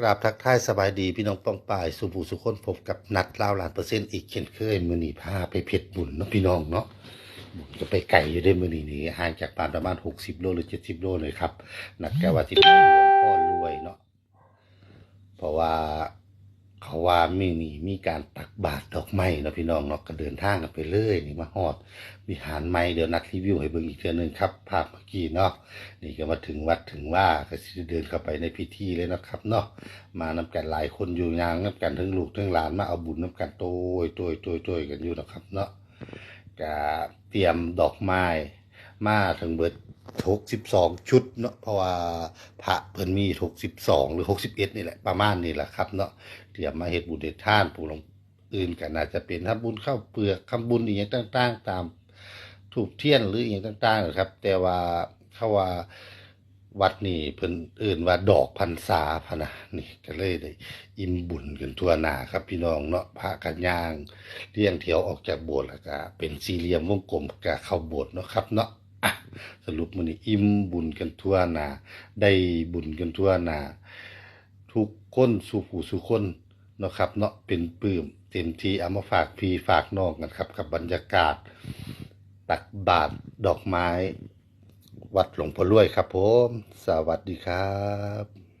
กราบทักทายสบายดีพี่น้องป้องปายสุภูสุคนพบกับนัดเล่าล้านเปอร์เซ็นต์อีกเช่นเคยมือนีพาไปเพชรบุญเนาะพี่น้องเนาะบุญจะไปไก่อยู่ได้มือนีนี่ห่างจากบ้านประมาณหกสิบโลหรือเจ็ดสิบโลเลยครับนัดแกว่าที่ไปหลวงพ่อรวยเนาะเพราะว่า เขาว่ามีนี่มีการตักบาตรดอกไม้เนาะพี่น้องเนาะก็เดินทางกันไปเลยนี่มาฮอดวิหารไม้เดี๋ยวนัดรีวิวให้เบิ่งอีกเทื่อนึงครับ ภาพเมื่อกี้เนาะนี่ก็มาถึงวัดถึงว่าก็สิเดินเข้าไปในพิธีเลยนะครับเนาะมานำกันหลายคนอยู่ยางนำกันทั้งลูกทั้งหลานมาเอาบุญนำกันโตยโตยโตยโตยกันอยู่นะครับเนาะก็เตรียมดอกไม้มาถึงเบิด หกสิบสองชุดเนาะเพราะว่าพระเพิ่นมีหกสิบสองหรือหกสิบเอ็ดนี่แหละประมาณนี้แหละครับเนาะเตรียมมาเฮ็ดบุญเฮ็ดทานผู้ลงอื่นก็น่าจะเป็นทำบุญข้าวเปลือกทำบุญอีกอย่างต่างๆ ตามถูกเทียนหรืออย่างต่างๆนะครับ แต่ว่าเขาว่าวัดนี่เพิ่นเอื่นว่าดอกพรรษาพะนะนี่ก็เลยได้อิ่มบุญกันทั่วหน้าครับ พี่น้องเนาะพระกันย่างเลี้ยงเที่ยวออกจากโบสถ์แล้วก็เป็นสี่เหลี่ยมวงกลมก็เข้าโบสถ์เนาะครับเนาะ อะสรุปมื้อนี้อิ่มบุญกันทั่วหนาได้บุญกันทั่วหนาทุกคนสู่ผู้สู่คนเนาะครับเนาะเป็นปลื้มเต็มที่เอามาฝากพี่ฝากน้องกันครับ กับบรรยากาศ ตักบาตรดอกไม้ วัดหลวงพ่อรวยครับผม สวัสดีครับ